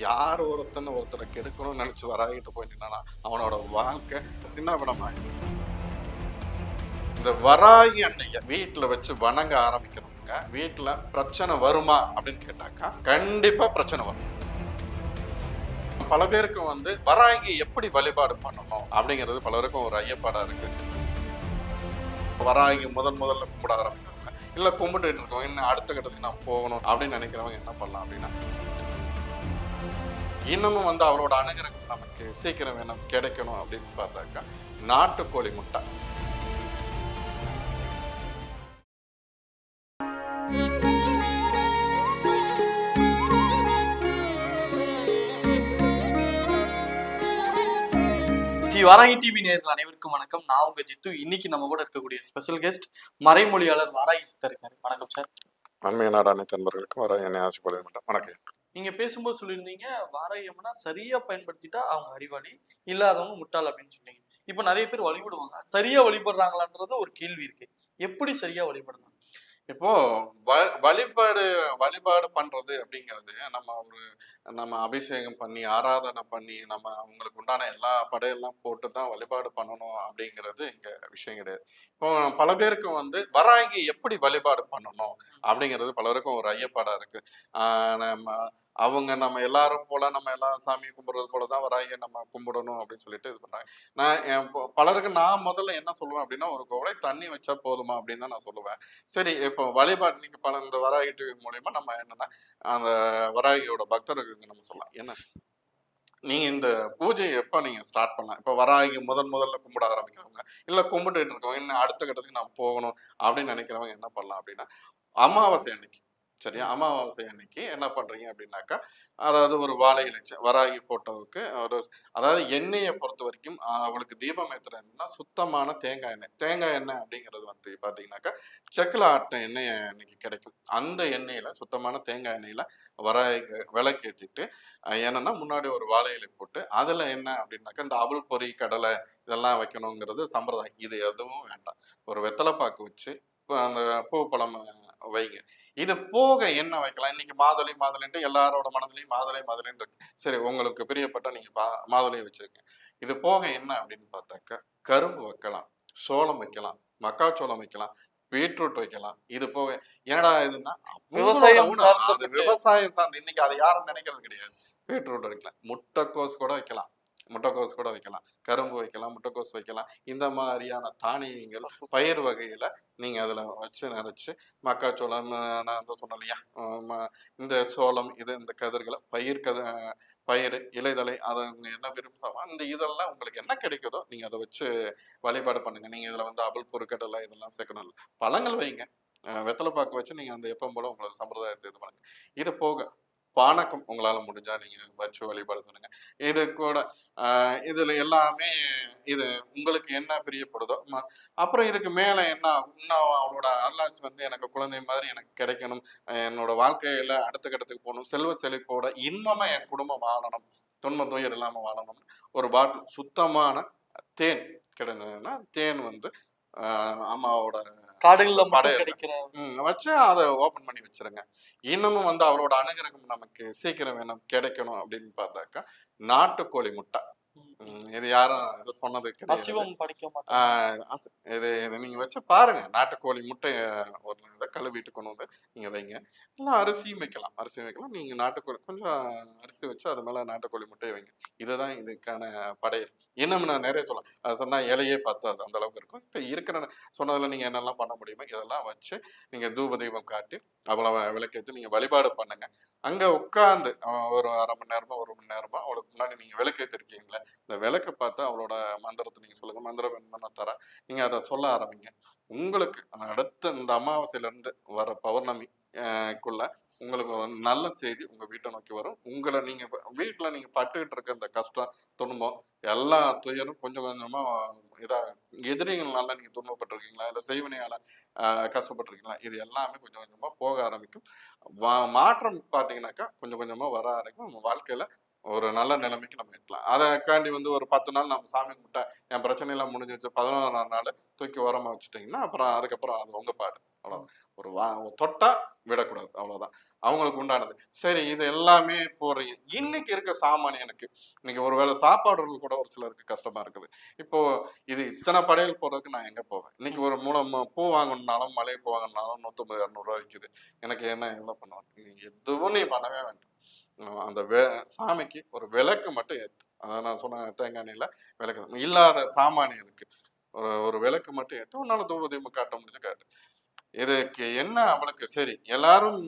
யார் ஒருத்தன் ஒருத்தரை கெடுக்கணும்னு நினைச்சு வராகிட்டு போய் நின்னா அவனோட வாழ்க்கை சின்னவிடமாயிடும் இந்த வராகி அன்னைய வீட்டில் வச்சு வணங்க ஆரம்பிக்கிறவங்க வீட்டில் பிரச்சனை வருமா அப்படின்னு கேட்டாக்கா கண்டிப்பாக பிரச்சனை வரும். பல பேருக்கு வந்து வராகி எப்படி வழிபாடு பண்ணணும் அப்படிங்கிறது பலருக்கும் ஒரு ஐயப்பாடாக இருக்குது வராகி முதல் முதல்ல கும்பிட ஆரம்பிக்கிறவங்க இல்லை கும்பிட்டு இருக்கவங்க இன்னும் அடுத்த கட்டத்துக்கு நான் போகணும் அப்படின்னு நினைக்கிறவங்க என்ன பண்ணலாம் அப்படின்னா இன்னமும் வந்து அவரோட அனுகிரகம் நமக்கு சீக்கிரம் வேணும் கிடைக்கணும் அப்படின்னு பார்த்தாக்கா நாட்டுக்கோழி முட்டை. ஸ்ரீ வாராகி டிவி நேயர்கள் அனைவருக்கும் வணக்கம். நான் உங்க ஜித்து. இன்னைக்கு நம்ம கூட இருக்கக்கூடிய ஸ்பெஷல் கெஸ்ட் மறைமொழியாளர் வாராகி சித்தர் இருக்காரு. வணக்கம் சார் அண்மைய நாடு அனைத்து நண்பர்களுக்கும் வர என்னை ஆசைப்படுத்த மாட்டேன் வணக்கம். நீங்க பேசும்போது சொல்லியிருந்தீங்க வாராயம்னா சரியா பயன்படுத்திட்டா அவங்க அறிவாளி இல்லாதவங்க முட்டாள் அப்படின்னு சொன்னீங்க. இப்ப நிறைய பேர் வழிபடுவாங்க. சரியா வழிபடுறாங்களான்றது ஒரு கேள்வி இருக்கு. எப்படி சரியா வழிபடலாம்? இப்போ வ- வழிபாடு வழிபாடு பண்றது அப்படிங்கிறது நம்ம ஒரு நம்ம அபிஷேகம் பண்ணி ஆராதனை பண்ணி நம்ம அவங்களுக்கு உண்டான எல்லா படையெல்லாம் போட்டு தான் வழிபாடு பண்ணணும் அப்படிங்கிறது இங்கே விஷயம் கிடையாது. இப்போ பல பேருக்கு வந்து வராகி எப்படி வழிபாடு பண்ணணும் அப்படிங்கிறது பலருக்கும் ஒரு ஐயப்பாடாக இருக்குது நம்ம அவங்க நம்ம எல்லாரும் போல நம்ம எல்லாம் சாமி கும்பிடுறது போல தான் வராங்க நம்ம கும்பிடணும் அப்படின்னு சொல்லிட்டு இது பண்றாங்க. நான் என் பலருக்கு நான் முதல்ல என்ன சொல்லுவேன் அப்படின்னா ஒரு குவளை தண்ணி வச்சா போதுமா அப்படின்னு தான் நான் சொல்லுவேன். சரி இப்போ வழிபாடு நீங்க பல இந்த வராகி டிவி மூலயமா நம்ம என்னன்னா அந்த வராகியோட இருக்குங்க நம்ம சொல்லலாம். என்ன நீங்க இந்த பூஜையை எப்போ நீங்க ஸ்டார்ட் பண்ணலாம்? இப்போ வராங்க முதல் முதல்ல கும்பிட ஆரம்பிக்கிறவங்க இல்ல கும்பிட்டுட்டு இருக்கவங்க இன்னும் அடுத்த கட்டத்துக்கு நான் போகணும் அப்படின்னு நினைக்கிறவங்க என்ன பண்ணலாம் அப்படின்னா அமாவாசை அன்னைக்கு சரியா? அமாவாசை அன்னைக்கு என்ன பண்றீங்க அப்படின்னாக்கா அதாவது ஒரு வாழை இலைச்சி வராகி போட்டோவுக்கு ஒரு அதாவது எண்ணெயை பொறுத்த வரைக்கும் அவளுக்கு தீபம் ஏத்துறதுன்னா சுத்தமான தேங்காய் எண்ணெய். தேங்காய் எண்ணெய் அப்படிங்கிறது வந்து பாத்தீங்கன்னாக்கா செக்கில் ஆட்டின எண்ணெய் இன்னைக்கு கிடைக்கும். அந்த எண்ணெயில சுத்தமான தேங்காய் எண்ணெயில வராகி விளக்கேற்றிட்டு அஹ் என்னன்னா முன்னாடி ஒரு வாழை இலை போட்டு அதுல என்ன அப்படின்னாக்கா இந்த அவல் பொரி கடலை இதெல்லாம் வைக்கணுங்கிறது சம்பிரதாயம். இது எதுவும் வேண்டாம். ஒரு வெத்தலைப்பாக்கு வச்சு இப்ப அந்த பூ பழம் வைங்க. இது போக என்ன வைக்கலாம்? இன்னைக்கு மாதுளை மாதுளைன்ட்டு எல்லாரோட மனதிலையும் மாதுளை மாதுளைன்னு இருக்கு. சரி உங்களுக்கு பிரியப்பட்ட நீங்க மாதுளையை வச்சிருக்கீங்க இது போக என்ன அப்படின்னு பார்த்தாக்கா கரும்பு வைக்கலாம் சோளம் வைக்கலாம் மக்காச்சோளம் வைக்கலாம் பீட்ரூட் வைக்கலாம். இது போக என்னடா இதுன்னா விவசாயம் விவசாயம் சார்ந்து இன்னைக்கு அதை யாரும் நினைக்கிறது கிடையாது. பீட்ரூட் வைக்கலாம். முட்டைக்கோஸ் கூட வைக்கலாம். முட்டைக்கோஸ் கூட வைக்கலாம். கரும்பு வைக்கலாம் முட்டைக்கோஸ் வைக்கலாம். இந்த மாதிரியான தானியங்கள் பயிர் வகையில நீங்கள் அதில் வச்சு நினைச்சு மக்காச்சோளம் நான் வந்து சொன்னேன் இல்லையா? ம- இந்த சோளம் இது இந்த கதிர்களை பயிர் கத பயிர் இலைதலை அதை என்ன விரும்புகிறாங்க அந்த இதெல்லாம் உங்களுக்கு என்ன கிடைக்குதோ நீங்கள் அதை வச்சு வழிபாடு பண்ணுங்கள் நீங்கள் இதில் வந்து அபல் பொருட்கடலை இதெல்லாம் சேர்க்கணும் இல்லை. பழங்கள் வைங்க. வெத்தலை பாக்கு வச்சு நீங்கள் அந்த எப்பவும் போல உங்களோட சம்பிரதாயத்தை இது பண்ணுங்க. இது போக பானகம் உங்களால முடிஞ்சா நீங்க வச்சு வழிபாடு சொல்லுங்க. இது கூட இதுல எல்லாமே இது உங்களுக்கு என்ன பிரியப்படுதோ அப்புறம் இதுக்கு மேல என்ன இன்னும் அவளோட அருளாசி வந்து எனக்கு குழந்தை மாதிரி எனக்கு கிடைக்கணும். என்னோட வாழ்க்கையில அடுத்த கட்டத்துக்கு போகணும். செல்வ செழிப்போட இன்பமா என் குடும்பம் வாழணும். துன்ப துயர் இல்லாம வாழணும் ஒரு பாட்டில் சுத்தமான தேன் கிடைந்ததுன்னா தேன் வந்து அம்மாவோட காடுகள்ல மட்டும். கிடைக்கிற வச்சு அதை ஓபன் பண்ணி வச்சிருங்க. இன்னமும் வந்து அவரோட அனுகிரகம் நமக்கு சீக்கிரம் வேணும் கிடைக்கணும் அப்படின்னு பார்த்தாக்கா நாட்டுக்கோழி முட்டை. இது யாரும் இது சொன்னது அசிவம் படிக்க மாட்டாங்க. இது இது நீங்க வச்சு பாருங்க. நாட்டுக்கோழி முட்டை ஒரு இதை கழுவிட்டு கொண்டு வந்து நீங்க வைங்க. இல்லை அரிசியும் வைக்கலாம். அரிசியும் வைக்கலாம். நீங்க நாட்டுக்கோழி கொஞ்சம் அரிசி வச்சு அது மேல நாட்டுக்கோழி முட்டையை வைங்க. இதுதான் இதுக்கான படையல். இன்னும் நான் நிறைய சொல்லலாம் அது சொன்னா இலையே பத்தாது. அந்த அளவுக்கு இருக்கும். இப்போ இருக்கிற சொன்னதுல நீங்க என்னெல்லாம் பண்ண முடியுமோ இதெல்லாம் வச்சு நீங்க தூப தீபம் காட்டி அவ்வளவு விளக்கேற்றி நீங்க வழிபாடு பண்ணுங்க. அங்க உட்கார்ந்து ஒரு அரை மணி நேரமா ஒரு மணி நேரமா அவளுக்கு முன்னாடி நீங்க விளக்கேற்றிருக்கீங்களே இந்த விளக்கை பார்த்து அவளோட மந்திரத்தை நீங்க சொல்லுங்க. மந்திரம் வேணும்னா தரேன். நீங்க அதை சொல்ல ஆரம்பிங்க. உங்களுக்கு அடுத்த இந்த அமாவாசையிலேருந்து வர பௌர்ணமி அஹ், உங்களுக்கு ஒரு நல்ல செய்தி உங்க வீட்டை நோக்கி வரும். உங்களை நீங்க வீட்டில் நீங்கள் நீங்க பட்டுக்கிட்டு இருக்க இந்த கஷ்டம் துன்பம் எல்லா துயரும் கொஞ்சம் கொஞ்சமா இதா எதிரிகள்னால நீங்க துன்பப்பட்டிருக்கீங்களா? இல்லை செய்வினையால கஷ்டப்பட்டிருக்கீங்களா? இது எல்லாமே கொஞ்சம் கொஞ்சமா போக ஆரம்பிக்கும். மாற்றம் பார்த்தீங்கன்னாக்கா கொஞ்சம் கொஞ்சமா வர ஆரம்பிக்கும். நம்ம வாழ்க்கையில ஒரு நல்ல நிலைமைக்கு நம்ம எட்டலாம் அதைக்காண்டி வந்து ஒரு பத்து நாள் நம்ம சாமி கும்பிட்டா என் பிரச்சனை எல்லாம் முடிஞ்சு வச்சு பதினோராம் நாள் தூக்கி ஓரமா வச்சுட்டீங்கன்னா அப்புறம் அதுக்கப்புறம் அது உங்க பாடு. அவ்வளோ ஒரு வா தொட்டா விடக்கூடாது. அவ்வளவுதான். அவங்களுக்கு உண்டானது. சரி இது எல்லாமே போறீங்க இன்னைக்கு இருக்க சாமானியனுக்கு இன்னைக்கு ஒருவேளை சாப்பாடுறது கூட ஒரு சிலருக்கு கஷ்டமா இருக்குது. இப்போ இது இத்தனை படையல் போறதுக்கு நான் எங்க போவேன்? இன்னைக்கு ஒரு மூலம் பூ வாங்கணும்னாலும் மலை பூ வாங்கணும்னாலும் நூத்தம்பது இரநூறுவா விற்குது எனக்கு என்ன எவ்வளவு பண்ணுவேன்? எதுவும் நீ பண்ணவே வேண்டாம். அந்த வே சாமிக்கு ஒரு விளக்கு மட்டும் ஏத்து அதான் நான் சொன்ன தேங்காய் எண்ணெயில விளக்கு இல்லாத சாமானியனுக்கு ஒரு ஒரு விளக்கு மட்டும் ஏற்று உன்னால தூப தீபம் காட்ட முடிஞ்சு காட்டு. இதுக்கு என்ன அவளுக்கு சரி எல்லாரும்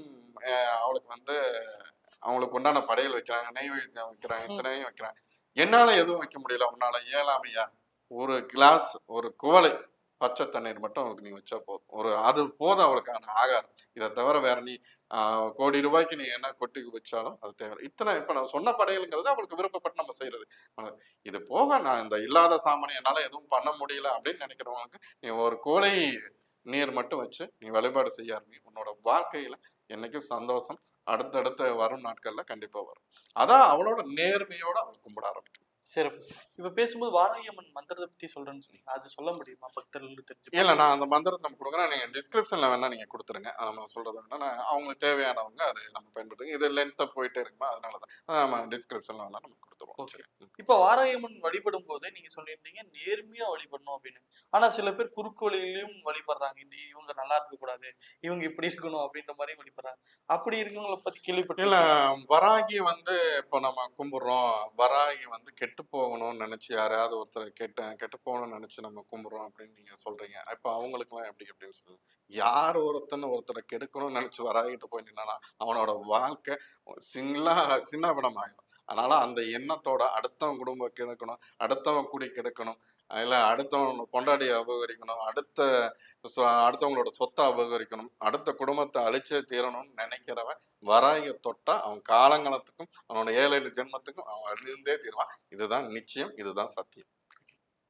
அவளுக்கு வந்து அவங்களுக்கு உண்டான படையல் வைக்கிறாங்க நெய் வைக்க- வைக்கிறாங்க இத்தனையும் வைக்கிறாங்க. என்னால எதுவும் வைக்க முடியல உன்னால இயலாமையா? ஒரு கிளாஸ் ஒரு குவளை பச்சை தண்ணீர் மட்டும் அவளுக்கு நீ வச்சா போதும். ஒரு அது போதும் அவளுக்கான ஆகாரம் இதை தவிர வேற நீ கோடி ரூபாய்க்கு நீ என்ன கொட்டி வச்சாலும் அது தேவை இத்தனை இப்போ நான் சொன்ன படையலுங்கிறது அவளுக்கு விருப்பப்பட்டு நம்ம செய்யறது. இது போக நான் இந்த இல்லாத சாமானியம் என்னால் எதுவும் பண்ண முடியல அப்படின்னு நினைக்கிறவங்களுக்கு நீ ஒரு கோழை நீர் மட்டும் வச்சு நீ வழிபாடு செய்ய ஆரம்பி உன்னோட வாழ்க்கையில என்னைக்கும் சந்தோஷம் அடுத்தடுத்த வரும் நாட்கள்ல கண்டிப்பா வரும். அதான் அவளோட நேர்மையோட அவள் கும்பிட ஆரம்பிக்கும். சிறப்பு. இப்ப பேசும்போது வாராகியம்மன் மந்திரத்தை பத்தி சொல்றேன்னு சொன்னீங்க. அது சொல்ல முடியுமா? பக்தர்களுக்கு தெரிஞ்சு இல்ல நான் அந்த மந்திரத்தை நம்ம கொடுக்குறேன். நீங்க டிஸ்கிரிப்ஷன்ல வேணா நீங்க கொடுத்துருங்க. நம்ம சொல்றது வேணா அவங்களுக்கு தேவையானவங்க அதை நம்ம பயன்படுத்துங்க இது லென்த்தா போயிட்டே இருக்குமா? அதனாலதான். அதை நம்ம டிஸ்கிரிப்ஷன்ல வேணா நம்ம கொடுத்துருவோம். இப்ப வாராகியம்மன் வழிபடும் போது நீங்க சொல்லியிருந்தீங்க நேர்மையா வழிபடணும் அப்படின்னு. ஆனா சில பேர் குறுக்கு வழியிலயும் வழிபடுறாங்க இவங்க நல்லா இருக்க கூடாது இவங்க இப்படி இருக்கணும் அப்படின்ற மாதிரி வழிபடுறாங்க. அப்படி இருக்கவங்கள பத்தி இல்ல கேள்விப்பட்டு வராகி வந்து இப்போ நம்ம கும்பிடுறோம். வராகி வந்து கெட்டு கெட்டு போகணும்னு நினைச்சு யாரையாவது ஒருத்தர் கெட்ட கெட்டு போகணும்னு நினைச்சு நம்ம கும்பிடுறோம் அப்படின்னு நீங்க சொல்றீங்க. இப்போ அவங்களுக்குலாம் எப்படி அப்படின்னு சொல்லுங்க யார் ஒருத்தன் ஒருத்தரை கெடுக்கணும்னு நினைச்சு வராகிட்டு போய் நின்னா அவனோட வாழ்க்கை சிங்களா சின்னபடம் ஆயிடும் அதனால அந்த எண்ணத்தோட அடுத்தவன் குடும்பம் கெடுக்கணும் அடுத்தவன் கூடி கெடுக்கணும் இல்லை அடுத்தவன் பொண்டாடியை அபகரிக்கணும் அடுத்த அடுத்தவங்களோட சொத்தை அபகரிக்கணும் அடுத்த குடும்பத்தை அழிச்சே தீரணும்னு நினைக்கிறவன் வராய தொட்டா அவன் காலங்காலத்துக்கும் அவனோட ஏழு ஏழு ஜென்மத்துக்கும் அவன் அழிந்தே தீருவான். இதுதான் நிச்சயம் இதுதான் சத்தியம்.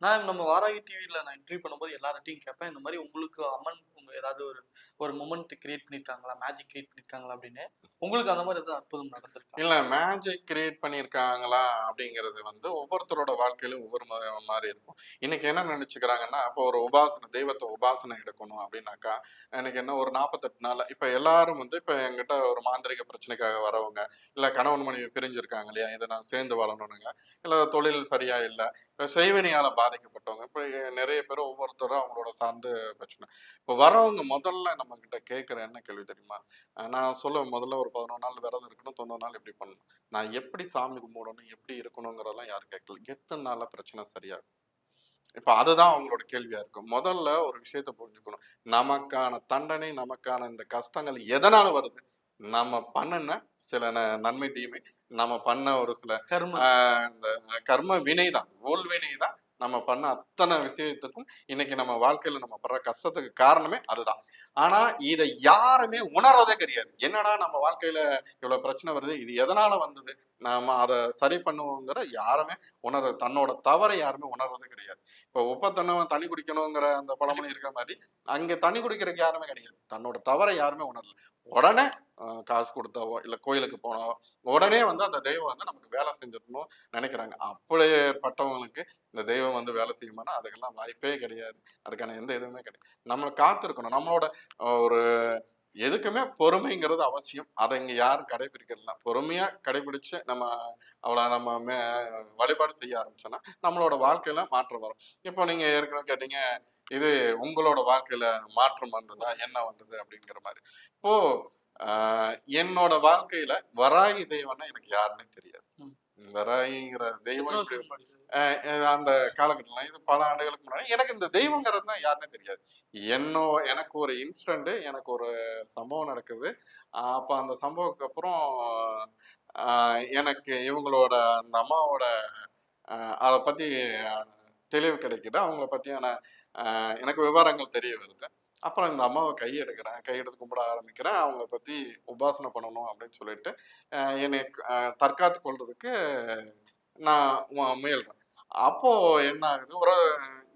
நான் நம்ம வாராகி டிவியில் நான் இன்டர்வியூ பண்ணும்போது எல்லார்ட்டையும் கேட்பேன் இந்த மாதிரி உங்களுக்கு அம்மன் ஏதாவது ஒரு ஒரு மூமெண்ட் கிரியேட் பண்ணியிருக்காங்களா மேஜிக் கிரியேட் பண்ணிருக்காங்களா அப்படின்னு? உங்களுக்கு அந்த மாதிரி ஏதாவது அற்புதம் நடந்திருக்கு? இல்ல மேஜிக் கிரியேட் பண்ணியிருக்காங்களா அப்படிங்கிறது வந்து ஒவ்வொருத்தரோட வாழ்க்கையிலும் ஒவ்வொரு மாதிரி இருக்கும். இன்னைக்கு என்ன நினைச்சுக்கிறாங்கன்னா இப்போ ஒரு உபாசனை தெய்வத்தை உபாசனை எடுக்கணும் அப்படின்னாக்கா எனக்கு என்ன ஒரு நாற்பத்தெட்டு நாள் இப்ப எல்லாரும் வந்து இப்ப என்கிட்ட ஒரு மாந்திரிக பிரச்சனைக்காக வரவங்க இல்ல கணவன் மனைவி பிரிஞ்சிருக்காங்க இல்லையா இதை நான் சேர்ந்து வாழணுங்க இல்ல தொழில் சரியா இல்லை இப்ப செய்வினையால பாதிக்கப்பட்டவங்க இப்ப நிறைய பேர் ஒவ்வொருத்தரும் அவங்களோட சார்ந்து பிரச்சனை. இப்ப வரவங்க முதல்ல நம்ம கிட்ட கேட்கிற என்ன கேள்வி தெரியுமா? நான் சொல்ல முதல்ல ஒரு பதினொரு நாள் விரதம் இருக்கணும் தொண்ணூறு நாள் எப்படி பண்ணணும்? நான் எப்படி சாமி கும்பிடணும் எப்படி இருக்கணுங்கிறதெல்லாம் யாரும் கேட்கல. எத்தனை நாள்ல பிரச்சனை சரியாகும்? இப்ப அதுதான் அவங்களோட கேள்வியா இருக்கும் முதல்ல ஒரு விஷயத்த புரிஞ்சுக்கணும். நமக்கான தண்டனை நமக்கான இந்த கஷ்டங்கள் எதனால வருது? நம்ம பண்ணுன சில நன்மை தீமை. நம்ம பண்ண ஒரு சில கர்ம இந்த கர்ம வினை தான் ஊழ் வினை தான் நம்ம பண்ண அத்தனை விஷயத்துக்கும் இன்னைக்கு நம்ம வாழ்க்கையில நம்ம படுற கஷ்டத்துக்கு காரணமே அதுதான். ஆனா இதை யாருமே உணர்றதே கிடையாது. என்னடா நம்ம வாழ்க்கையில இவ்வளவு பிரச்சனை வருது? இது எதனால வந்தது? நாம அதை சரி பண்ணுவோங்கிற யாருமே உணர தன்னோட தவறை யாருமே உணர்றதே கிடையாது. இப்போ உப்பத்தண்ணவன் தண்ணி குடிக்கணுங்கிற அந்த பழமொழி இருக்கிற மாதிரி அங்கே தண்ணி குடிக்கிறதுக்கு யாருமே கிடையாது. தன்னோட தவறை யாருமே உணரல. உடனே காசு கொடுத்தாவோ இல்லை கோயிலுக்கு போனாவோ உடனே வந்து அந்த தெய்வம் வந்து நமக்கு வேலை செஞ்சிடணும் நினைக்கிறாங்க. அப்படிப்பட்டவங்களுக்கு இந்த தெய்வம் வந்து வேலை செய்யுமானா அதுக்கெல்லாம் வாய்ப்பே கிடையாது. அதுக்கான எந்த இதுவுமே கிடையாது. நம்மளை காத்திருக்கணும். நம்மளோட ஒரு எதுக்குமே பொறுமைங்கிறது அவசியம். அதை இங்க யாரும் கடைபிடிக்கிறதுல பொறுமையா கடைபிடிச்சு நம்ம அவளை நம்ம மே வழிபாடு செய்ய ஆரம்பிச்சோன்னா நம்மளோட வாழ்க்கையில மாற்றம் வரும். இப்போ நீங்க ஏற்கனவே கேட்டீங்க இது உங்களோட வாழ்க்கையில மாற்றம் வந்ததா என்ன வந்தது அப்படிங்கிற மாதிரி. இப்போ என்னோட வாழ்க்கையில வராகி தெய்வம்னா எனக்கு யாருன்னே தெரியாது. எத்தனை தெய்வம் அந்த காலகட்டத்தில் இது பல ஆண்டுகளுக்கு முன்னாடி. எனக்கு இந்த தெய்வங்கிறதுனா யாருன்னே தெரியாது. என்னோ எனக்கு ஒரு இன்சிடென்ட் எனக்கு ஒரு சம்பவம் நடக்குது. அப்போ அந்த சம்பவத்துக்கு அப்புறம் எனக்கு இவங்களோட அந்த அம்மாவோட அதை பத்தி அஹ், தெளிவு கிடைக்குது. அவங்கள பத்தியான அஹ், எனக்கு விவரங்கள் தெரிய வருது. அப்புறம் இந்த அம்மாவை கை எடுக்கிறேன். கை எடுத்து கும்பிட ஆரம்பிக்கிறேன். அவங்கள பற்றி உபாசனை பண்ணணும் அப்படின்னு சொல்லிட்டு என்னை தற்காத்து கொள்றதுக்கு நான் முயல்கிறேன் முயல்றேன். அப்போ என்ன ஆகுது? ஒரு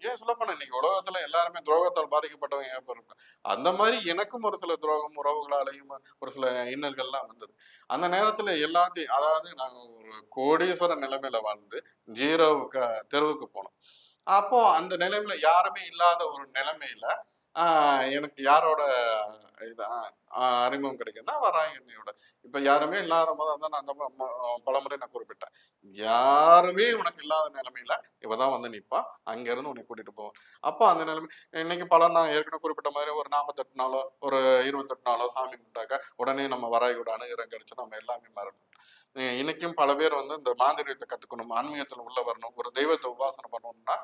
ஏன் சொல்லப்போனா இன்னைக்கு உலகத்துல எல்லாருமே துரோகத்தால் பாதிக்கப்பட்டவங்க ஏன் பேர் அந்த மாதிரி எனக்கும் ஒரு சில துரோகம் உறவுகளாலையும் ஒரு சில இன்னல்கள்லாம் வந்தது. அந்த நேரத்துல எல்லாத்தையும் அதாவது நாங்கள் ஒரு கோடீஸ்வர நிலைமையில வாழ்ந்து ஜீரோவுக்கு தெருவுக்கு போனோம். அப்போ அந்த நிலைமையில யாருமே இல்லாத ஒரு நிலைமையில எனக்கு யாரோட இது அறிமுகம் கிடைக்குதுன்னா வராயண்ணியோட இப்போ யாருமே இல்லாத போது அதான் நான் பலமுறை நான் குறிப்பிட்டேன். யாருமே உனக்கு இல்லாத நிலைமையில இவதான் வந்து நிற்பா அங்கேருந்து உன்னை கூட்டிட்டு போவோம் அப்போ அந்த நிலைமை இன்னைக்கு பல நான் ஏற்கனவே குறிப்பிட்ட மாதிரி ஒரு நாற்பத்தெட்டு நாளோ ஒரு இருபத்தெட்டு நாளோ சாமி கும்பிட்டாக்க உடனே நம்ம வராயோட அணுகிறம் கிடைச்சு நம்ம எல்லாமே மறணும். இன்னைக்கும் பல பேர் வந்து இந்த மாந்திரியத்தை கத்துக்கணும் ஆன்மீகத்தில் உள்ள வரணும் ஒரு தெய்வத்தை உபாசனை பண்ணணும்னா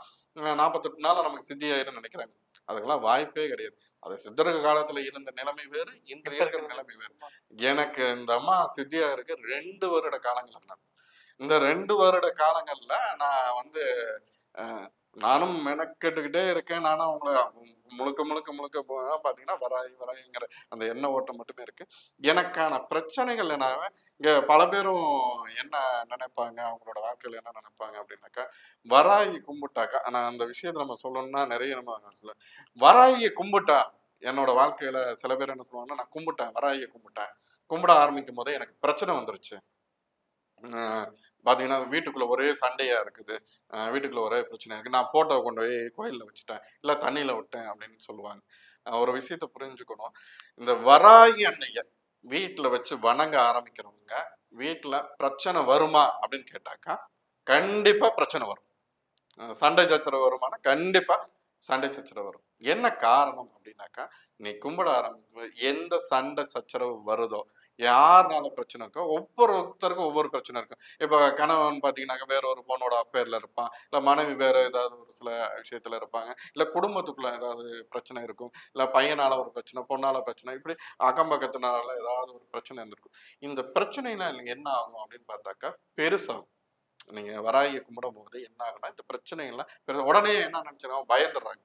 நாற்பத்தெட்டு நாள் நமக்கு சித்தியாயிரும் நினைக்கிறாங்க. அதுக்கெல்லாம் வாய்ப்பே கிடையாது. அது சித்தர்கள் காலத்துல இருந்த நிலைமை வேறு இன்று இருக்கிற நிலைமை வேறு. எனக்கு இந்த அம்மா சித்தியா இருக்கு ரெண்டு வருட காலங்கள் ஆனது இந்த ரெண்டு வருட காலங்கள்ல நான் வந்து நானும் மெனக்கெட்டுக்கிட்டே இருக்கேன். நானும் அவங்கள முழுக்க முழுக்க முழுக்க பார்த்தீங்கன்னா வராய் வராய்ங்கிற அந்த எண்ண ஓட்டம் மட்டுமே இருக்கு. எனக்கான பிரச்சனைகள் என்ன இங்கே பல பேரும் என்ன நினைப்பாங்க அவங்களோட வாழ்க்கையில் என்ன நினைப்பாங்க அப்படின்னாக்கா வராயி கும்பிட்டாக்கா ஆனால் அந்த விஷயத்த நம்ம சொல்லணும்னா நிறைய நம்ம சொல்ல வராயை கும்பிட்டா என்னோட வாழ்க்கையில சில பேர் என்ன சொல்லுவாங்கன்னா நான் கும்பிட்டேன் வராயை கும்பிட்டேன். கும்பிட ஆரம்பிக்கும் போதே எனக்கு பிரச்சனை வந்துருச்சு. பார்த்தீங்கன்னா வீட்டுக்குள்ளே வீட்டுக்குள்ள ஒரே சண்டையாக இருக்குது. வீட்டுக்குள்ளே ஒரே பிரச்சனை இருக்குது நான் ஃபோட்டோவை கொண்டு போய் கோயிலில் வச்சுட்டேன். இல்லை தண்ணியில் விட்டேன் அப்படின்னு சொல்லுவாங்க. ஒரு விஷயத்த புரிஞ்சுக்கணும். இந்த வராகி அன்னைய வீட்டில் வச்சு வணங்க ஆரம்பிக்கிறவங்க வீட்டில் பிரச்சனை வருமா அப்படின்னு கேட்டாக்கா கண்டிப்பாக பிரச்சனை வரும். சண்டை சச்சரவு வருமானா கண்டிப்பாக சண்டை சச்சரவு வரும். என்ன காரணம் அப்படின்னாக்கா நீ கும்பிட ஆரம்பிக்கும் எந்த சண்டை சச்சரவு வருதோ யாருனால பிரச்சனை இருக்கோ ஒவ்வொருத்தருக்கும் ஒவ்வொரு பிரச்சனை இருக்கும். இப்போ கணவன் பார்த்தீங்கன்னாக்கா வேற ஒரு பொண்ணோட அஃபேர்ல இருப்பான். இல்லை மனைவி வேற ஏதாவது ஒரு சில விஷயத்துல இருப்பாங்க. இல்லை குடும்பத்துக்குள்ள ஏதாவது பிரச்சனை இருக்கும். இல்லை பையனால ஒரு பிரச்சனை பொண்ணால பிரச்சனை இப்படி அக்கம் பக்கத்தினால ஏதாவது ஒரு பிரச்சனை இருந்திருக்கும். இந்த பிரச்சனைலாம் என்ன ஆகும் அப்படின்னு பார்த்தாக்கா பெருசாகும். நீங்கள் வராகிய கும்பிடும் போது என்ன ஆகுனா இந்த பிரச்சனைகள்லாம் உடனே என்ன நினச்சிடும் பயந்துடுறாங்க.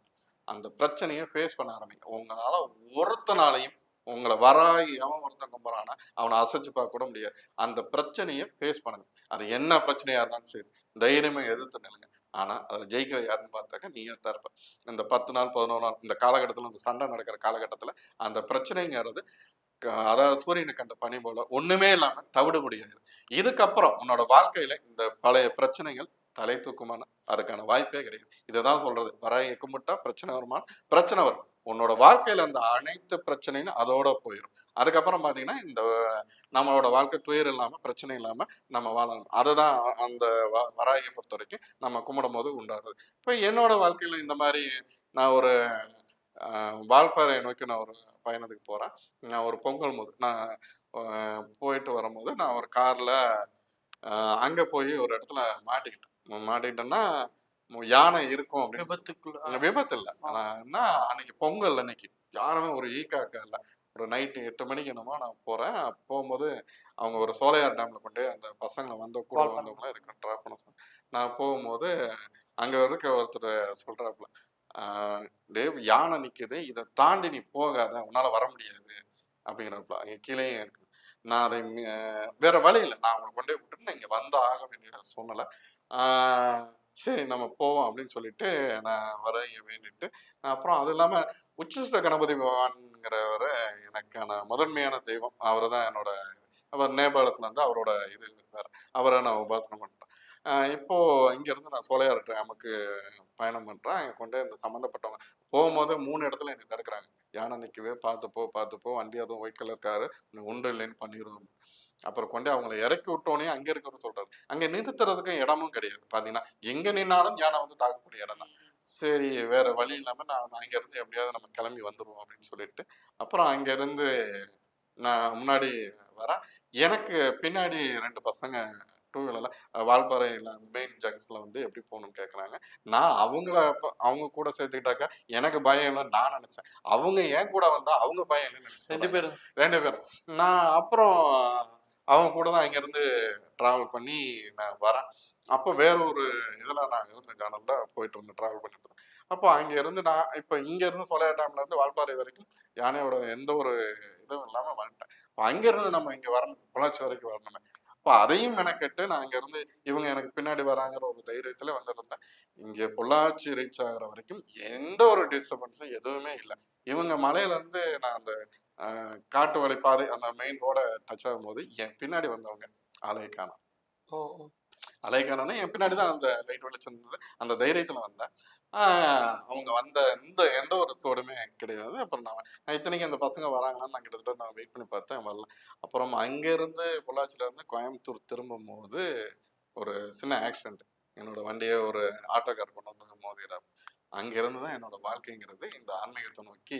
அந்த பிரச்சனையை ஃபேஸ் பண்ண ஆரம்பிங்க உங்களால் ஒருத்தனாலையும் உங்களை வராகி அவன் ஒருத்தன் கும்பிட்றான்னா அவனை அசைச்சு பார்க்க கூட முடியாது. அந்த பிரச்சனையை ஃபேஸ் பண்ணுங்க. அது என்ன பிரச்சனையாக இருந்தாலும் சரி தைரியமாக எதிர்த்து நில்லுங்க. ஆனால் அதில் ஜெயிக்கிற யாருன்னு பார்த்தாக்க நீயே தான் இருப்ப. இந்த பத்து நாள் பதினோரு நாள் இந்த காலகட்டத்தில் இந்த சண்டை நடக்கிற காலகட்டத்தில் அந்த பிரச்சனைங்கிறது அதாவது சூரியனை கண்ட பனி போல ஒண்ணுமே இல்லாம தவிட முடியாது இதுக்கப்புறம் உன்னோட வாழ்க்கையில இந்த பழைய பிரச்சனைகள் தலை தூக்குமான அதுக்கான வாய்ப்பே கிடையாது. இதை தான் சொல்றது. வராய கும்பிட்டா பிரச்சனை வருமா பிரச்சனை வரும். உன்னோட வாழ்க்கையில அந்த அனைத்து பிரச்சனையும் அதோட போயிடும் அதுக்கப்புறம் பாத்தீங்கன்னா இந்த நம்மளோட வாழ்க்கை துயர் இல்லாம பிரச்சனை இல்லாம நம்ம வாழணும். அதை தான் அந்த வ- பொறுத்த வரைக்கும் நம்ம கும்பிடும் போது உண்டாகுது. இப்போ என்னோட வாழ்க்கையில இந்த மாதிரி நான் ஒரு வாழ்பாறையை நோக்கி நான் ஒரு பயணத்துக்கு போறேன். நான் ஒரு பொங்கல் போது நான் போயிட்டு வரும்போது நான் ஒரு கார்ல அங்க போய் ஒரு இடத்துல மாட்டிக்கிட்டேன். மாட்டிக்கிட்டேன்னா யானை இருக்கும் அப்படின்னு விபத்துக்குள்ள விபத்து இல்லை. ஆனா என்ன அன்னைக்கு பொங்கல் அன்னைக்கு. யாருமே ஒரு ஈக்காக்கா இல்லை ஒரு நைட்டு எட்டு மணிக்கு என்னமோ நான் போறேன். போகும்போது அவங்க ஒரு சோலையார் டேம்ல கொண்டு அந்த பசங்களை வந்த கூட. வந்தவங்களாம் இருக்கு ட்ராப் பண்ண. நான் போகும்போது அங்க இருக்க ஒருத்தர் சொல்றாப்புல ஆஹ் டேவ் யானை நிற்குது இதை தாண்டி நீ போகாத உன்னால் வர முடியாது அப்படிங்கிறப்ப அங்க கீழே நான் அதை வேற வழி இல்லை. நான் அவங்களை கொண்டே போய் விட்டுட்டு நான் வந்து ஆக வேண்டிய சூழ்நிலை. சரி நம்ம போவோம் அப்படின்னு சொல்லிட்டு நான் வர வேண்டிட்டு அப்புறம் அது இல்லாமல் உச்சிஷ்ட கணபதி பகவான்ங்கிறவர் எனக்கான முதன்மையான தெய்வம். அவர் தான் என்னோட அவர் நேபாளத்துலேருந்து அவரோட இது வேற. அவரை நான் உபாசனை பண்ணுறேன் இப்போது இங்கேருந்து நான் சோலையார் டேமுக்கு பயணம் பண்ணுறேன் அங்கே கொண்டு இந்த சம்மந்தப்பட்டவங்க போகும்போது மூணு இடத்துல என்னை தடுக்கிறாங்க யானை நிக்குது பார்த்துப்போ பார்த்துப்போ வண்டி அதுவும் ஒயிட் கலர் காரு உண்டு இல்லைன்னு பண்ணிடுவோம் அப்புறம் கொண்டு அவங்கள இறக்கி விட்டோன்னே அங்கே இருக்கிறவர் சொல்கிறாரு அங்கே நிறுத்துறதுக்கும் இடமும் கிடையாது. பார்த்தீங்கன்னா எங்கே நின்னாலும் யானை வந்து தாக்கக்கூடிய இடம் தான். சரி வேற வழி இல்லாமல் நான் அங்கேருந்து எப்படியாவது நம்ம கிளம்பி வந்துருவோம் அப்படின்னு சொல்லிட்டு அப்புறம் அங்கேருந்து நான் முன்னாடி வரேன். எனக்கு பின்னாடி ரெண்டு பசங்க டூ வீலர்ல வால்பாறையில் மெயின் ஜங்ஷன்ல வந்து எப்படி போகணும்னு கேட்குறாங்க நான் அவங்கள அவங்க கூட சேர்த்துக்கிட்டாக்கா எனக்கு பயம் இல்லைன்னு நான் நினைச்சேன். அவங்க என் கூட வந்தா அவங்க பயம் இல்லைன்னு ரெண்டு பேரும். ரெண்டு பேரும். நான் அப்புறம் அவங்க கூட தான் இங்கேருந்து ட்ராவல் பண்ணி நான் வரேன். அப்போ வேற ஒரு இதில் நான் இருந்த சேனல்ல போயிட்டு இருந்தேன் ட்ராவல் பண்ணிட்டு இருந்தேன். அப்போ அங்க இருந்து நான் இப்போ இங்க இருந்து சோலையா டேம்ல இருந்து வால்பாறை வரைக்கும் யானையோட எந்த ஒரு இதுவும் இல்லாம வந்துட்டேன். இப்போ அங்க இருந்து நம்ம இங்க வரணும் பொள்ளாச்சி வரைக்கும் வரணுமே. அப்போ அதையும் மெனக்கெட்டு நான் அங்க இருந்து இவங்க எனக்கு பின்னாடி வராங்கிற ஒரு தைரியத்துல வந்துருந்தேன். இங்க பொள்ளாச்சி ரீச் ஆகுற வரைக்கும் எந்த ஒரு டிஸ்டர்பன்ஸும் எதுவுமே இல்லை. இவங்க மலையில இருந்து நான் அந்த காட்டு வழி பாதை அந்த மெயின் ரோட டச் ஆகும்போது என் பின்னாடி வந்தவங்க காணோம் ஓ ஓ. அலைக்கானே என் பின்னாடி தான் அந்த லைட் வெளிச்சம் இருந்தது. அந்த தைரியத்துல வந்தேன். அவங்க வந்த எந்த எந்த ஒரு சோடுமே கிடையாது. அப்புறம் நான் நான் இத்தனைக்கு அந்த பசங்க வராங்களான்னு நான் கிட்டத்தட்ட நான் வெயிட் பண்ணி பார்த்தேன் வரல. அப்புறம் அங்கேருந்து பொள்ளாச்சியில இருந்து கோயம்புத்தூர் திரும்பும் போது ஒரு சின்ன ஆக்சிடென்ட் என்னோட வண்டியை ஒரு ஆட்டோக்கார் கொண்டு வந்து மோதிறார். அங்கிருந்து தான் என்னோட வாழ்க்கைங்கிறது இந்த ஆன்மீகத்தை நோக்கி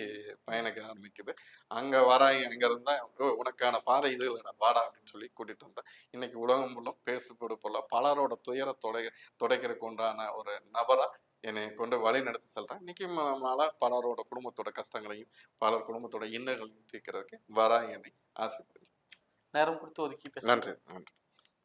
பயணிக்க ஆரம்பிக்குது. அங்கே வராய் அங்க தான் உனக்கான பாதை இது இல்லைடா வாடா அப்படின்னு சொல்லி கூட்டிகிட்டு வந்தேன். இன்னைக்கு உலகம் முழும் பேசுபடு போல பலரோட துயர தொடை துடைக்கிறதுக்கு உண்டான ஒரு நபரா என்னை கொண்டு வழி நடத்தி செல்றேன். இன்னைக்கு நம்மளால பலரோட குடும்பத்தோட கஷ்டங்களையும் பலர் குடும்பத்தோட இன்னல்களையும் தீர்க்கிறதுக்கு வரா என்னை ஆசைப்படுறேன் நேரம் கொடுத்து ஒதுக்கி நன்றி நன்றி.